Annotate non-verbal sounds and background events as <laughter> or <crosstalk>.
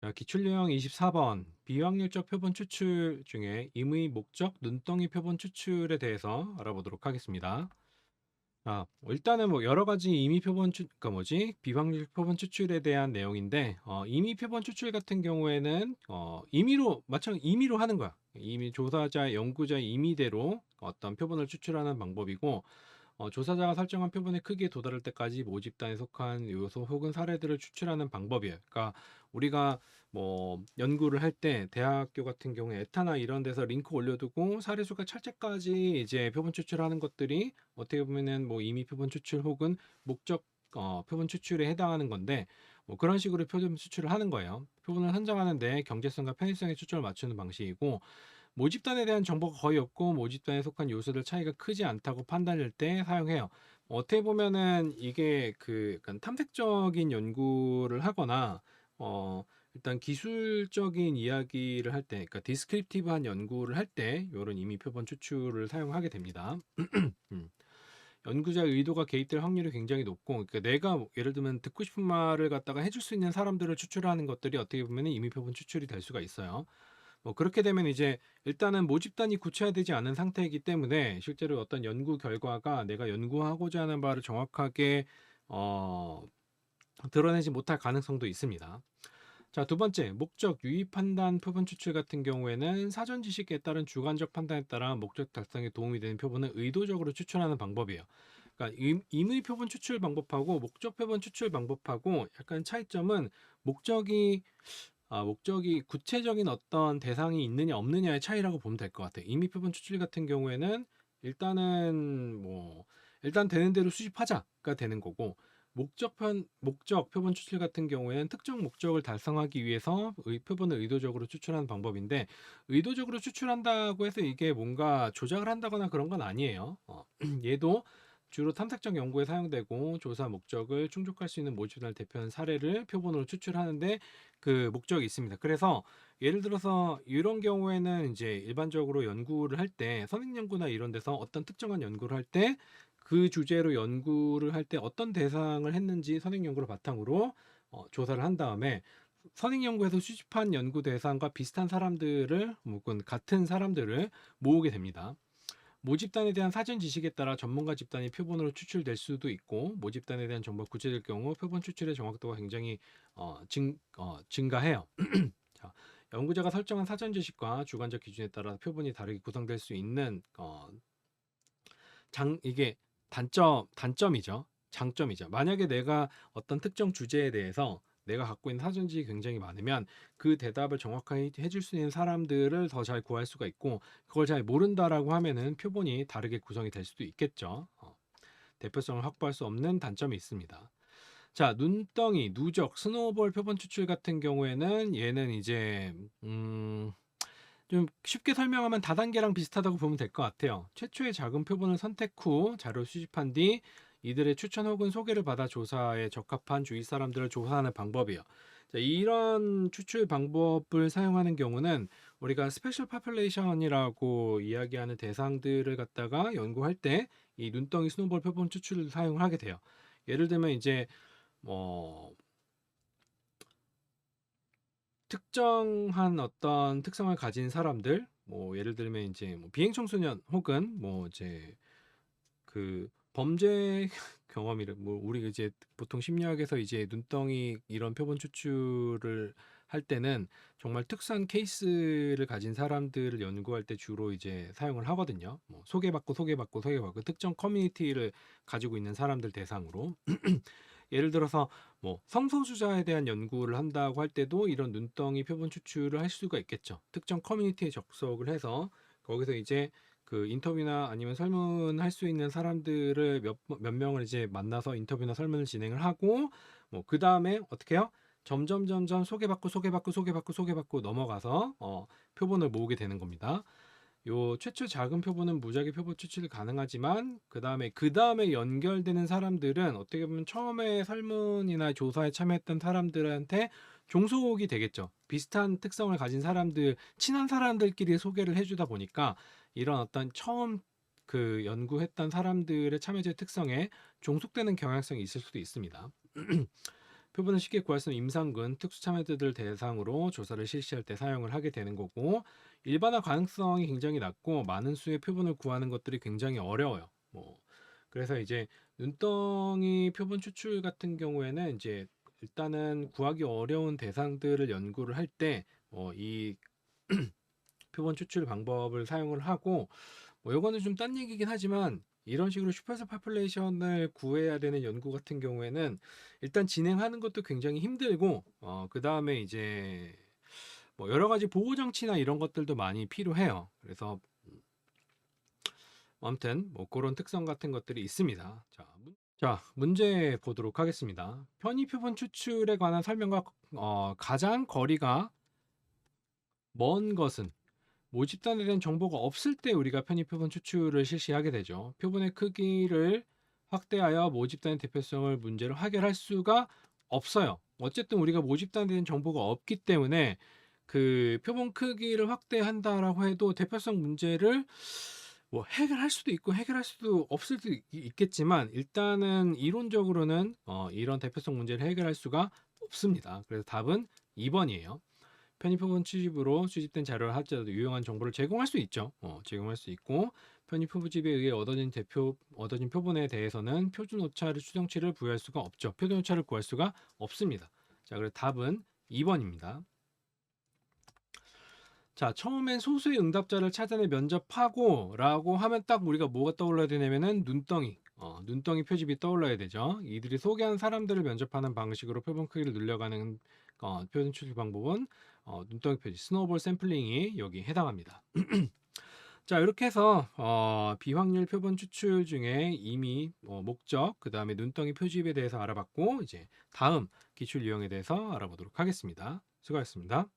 자, 기출유형 24번 비확률적 표본 추출 중에 임의 목적 눈덩이 표본 추출에 대해서 알아보도록 하겠습니다. 아, 일단은 뭐 여러 가지 임의 표본 추, 그러니까 뭐지 비확률 표본 추출에 대한 내용인데 어, 임의 표본 추출 같은 경우에는 어, 임의로 마찬 임의로 하는 거야. 임의 조사자 연구자의 임의대로 어떤 표본을 추출하는 방법이고 어, 조사자가 설정한 표본의 크기에 도달할 때까지 모집단에 속한 요소 혹은 사례들을 추출하는 방법이에요. 그러니까 우리가 뭐 연구를 할 때 대학교 같은 경우에 에타나 이런 데서 링크 올려두고 사례 수가 찰 때까지 이제 표본 추출하는 것들이 어떻게 보면은 뭐 임의 표본 추출 혹은 목적 어, 표본 추출에 해당하는 건데 뭐 그런 식으로 표본 추출을 하는 거예요. 표본을 선정하는데 경제성과 편의성의 초점을 맞추는 방식이고 모집단에 대한 정보가 거의 없고 모집단에 속한 요소들 차이가 크지 않다고 판단할 때 사용해요. 어떻게 보면은 이게 그 약간 탐색적인 연구를 하거나 어 일단 기술적인 이야기를 할 때, 그러니까 디스크립티브한 연구를 할 때 이런 임의 표본 추출을 사용하게 됩니다. <clears throat> 음. 연구자의 의도가 개입될 확률이 굉장히 높고, 그러니까 내가 뭐 예를 들면 듣고 싶은 말을 갖다가 해줄 수 있는 사람들을 추출하는 것들이 어떻게 보면 임의 표본 추출이 될 수가 있어요. 뭐 그렇게 되면 이제 일단은 모집단이 구체화되지 않은 상태이기 때문에 실제로 어떤 연구 결과가 내가 연구하고자 하는 바를 정확하게 어, 드러내지 못할 가능성도 있습니다. 자, 두 번째, 목적 유의 판단 표본 추출 같은 경우에는 사전 지식에 따른 주관적 판단에 따라 목적 달성에 도움이 되는 표본을 의도적으로 추출하는 방법이에요. 그러니까 임- 임의 표본 추출 방법하고 목적 표본 추출 방법하고 약간 차이점은 목적이 아, 목적이 구체적인 어떤 대상이 있느냐 없느냐의 차이라고 보면 될 것 같아요. 임의 표본 추출 같은 경우에는 일단은 뭐 일단 되는 대로 수집하자가 되는 거고 목적편 목적 표본 추출 같은 경우에는 특정 목적을 달성하기 위해서 의, 표본을 의도적으로 추출하는 방법인데 의도적으로 추출한다고 해서 이게 뭔가 조작을 한다거나 그런 건 아니에요. 어, <clears throat> 얘도 주로 탐색적 연구에 사용되고 조사 목적을 충족할 수 있는 모집단을 대표하는 사례를 표본으로 추출하는데 그 목적이 있습니다. 그래서 예를 들어서 이런 경우에는 이제 일반적으로 연구를 할 때 선행 연구나 이런 데서 어떤 특정한 연구를 할 때 그 주제로 연구를 할 때 어떤 대상을 했는지 선행 연구를 바탕으로 어, 조사를 한 다음에 선행 연구에서 수집한 연구 대상과 비슷한 사람들을 혹은 같은 사람들을 모으게 됩니다. 모집단에 대한 사전 지식에 따라 전문가 집단이 표본으로 추출될 수도 있고 모집단에 대한 정보가 구체될 경우 표본 추출의 정확도가 굉장히 어, 증, 어, 증가해요. <clears throat> 자, 연구자가 설정한 사전 지식과 주관적 기준에 따라 표본이 다르게 구성될 수 있는 어, 장 이게 단점 단점이죠. 장점이죠. 만약에 내가 어떤 특정 주제에 대해서 내가 갖고 있는 사전지식이 굉장히 많으면 그 대답을 정확하게 해줄 수 있는 사람들을 더 잘 구할 수가 있고 그걸 잘 모른다라고 하면은 표본이 다르게 구성이 될 수도 있겠죠. 어, 대표성을 확보할 수 없는 단점이 있습니다. 자, 눈덩이, 누적, 스노우볼 표본 추출 같은 경우에는 얘는 이제 음, 좀 쉽게 설명하면 다단계랑 비슷하다고 보면 될 것 같아요. 최초의 작은 표본을 선택 후 자료 수집한 뒤 이들의 추천 혹은 소개를 받아 조사에 적합한 주위 사람들을 조사하는 방법이에요. 자, 이런 추출 방법을 사용하는 경우는 우리가 스페셜 파퓰레이션이라고 이야기하는 대상들을 갖다가 연구할 때 이 눈덩이 스노볼 표본 추출을 사용을 하게 돼요. 예를 들면 이제 뭐 특정한 어떤 특성을 가진 사람들, 뭐 예를 들면 이제 뭐 비행 청소년 혹은 뭐 이제 그 범죄 <laughs> 경험이를 뭐 우리 이제 보통 심리학에서 이제 눈덩이 이런 표본 추출을 할 때는 정말 특수한 케이스를 가진 사람들을 연구할 때 주로 이제 사용을 하거든요. 뭐 소개받고 소개받고 소개받고 특정 커뮤니티를 가지고 있는 사람들 대상으로 <clears throat> 예를 들어서 뭐 성소수자에 대한 연구를 한다고 할 때도 이런 눈덩이 표본 추출을 할 수가 있겠죠. 특정 커뮤니티에 접속을 해서 거기서 이제 그 인터뷰나 아니면 설문할 수 있는 사람들을 몇, 몇 명을 이제 만나서 인터뷰나 설문을 진행을 하고 뭐 그 다음에 어떻게 해요? 점점 점점 소개받고 소개받고 소개받고 소개받고 넘어가서 어, 표본을 모으게 되는 겁니다. 요 최초 작은 표본은 무작위 표본 추출이 가능하지만 그 다음에 그 다음에 연결되는 사람들은 어떻게 보면 처음에 설문이나 조사에 참여했던 사람들한테 종속이 되겠죠. 비슷한 특성을 가진 사람들, 친한 사람들끼리 소개를 해주다 보니까 이런 어떤 처음 그 연구했던 사람들의 참여자의 특성에 종속되는 경향성이 있을 수도 있습니다. <clears throat> 표본을 쉽게 구할 수 있는 임상군 특수 참여자들 대상으로 조사를 실시할 때 사용을 하게 되는 거고 일반화 가능성이 굉장히 낮고 많은 수의 표본을 구하는 것들이 굉장히 어려워요. 뭐 그래서 이제 눈덩이 표본 추출 같은 경우에는 이제 일단은 구하기 어려운 대상들을 연구를 할때 어, 이 <clears throat> 표본 추출 방법을 사용을 하고 뭐 요거는 좀 딴 얘기긴 하지만 이런 식으로 슈퍼셀 파퓰레이션을 구해야 되는 연구 같은 경우에는 일단 진행하는 것도 굉장히 힘들고 어, 그 다음에 이제 뭐 여러 가지 보호 장치나 이런 것들도 많이 필요해요. 그래서 음, 아무튼 뭐 그런 특성 같은 것들이 있습니다. 자, 문- 자 문제 보도록 하겠습니다. 편의 표본 추출에 관한 설명과 어, 가장 거리가 먼 것은 모집단에 대한 정보가 없을 때 우리가 편의 표본 추출을 실시하게 되죠. 표본의 크기를 확대하여 모집단의 대표성을 문제로 해결할 수가 없어요. 어쨌든 우리가 모집단에 대한 정보가 없기 때문에 그 표본 크기를 확대한다라고 해도 대표성 문제를 뭐 해결할 수도 있고 해결할 수도 없을 수도 있- 있겠지만 일단은 이론적으로는 어, 이런 대표성 문제를 해결할 수가 없습니다. 그래서 답은 2번이에요. 편입표본 수집으로 수집된 자료를 하더라도 유용한 정보를 제공할 수 있죠. 어, 제공할 수 있고 편입표집에 의해 얻어진 대표 얻어진 표본에 대해서는 표준 오차를 추정치를 부여할 수가 없죠. 표준 오차를 구할 수가 없습니다. 자, 그래서 답은 2번입니다. 자, 처음엔 소수의 응답자를 찾아내 면접하고 라고 하면 딱 우리가 뭐가 떠올라야 되냐면은 눈덩이, 어, 눈덩이 표집이 떠올라야 되죠. 이들이 소개한 사람들을 면접하는 방식으로 표본 크기를 늘려가는 어, 표준 추출 방법은 어, 눈덩이 표지, 스노우볼 샘플링이 여기 해당합니다. <clears throat> 자, 이렇게 해서 어, 비확률 표본 추출 중에 이미 어, 목적, 그 다음에 눈덩이 표집에 대해서 알아봤고 이제 다음 기출 유형에 대해서 알아보도록 하겠습니다. 수고하셨습니다.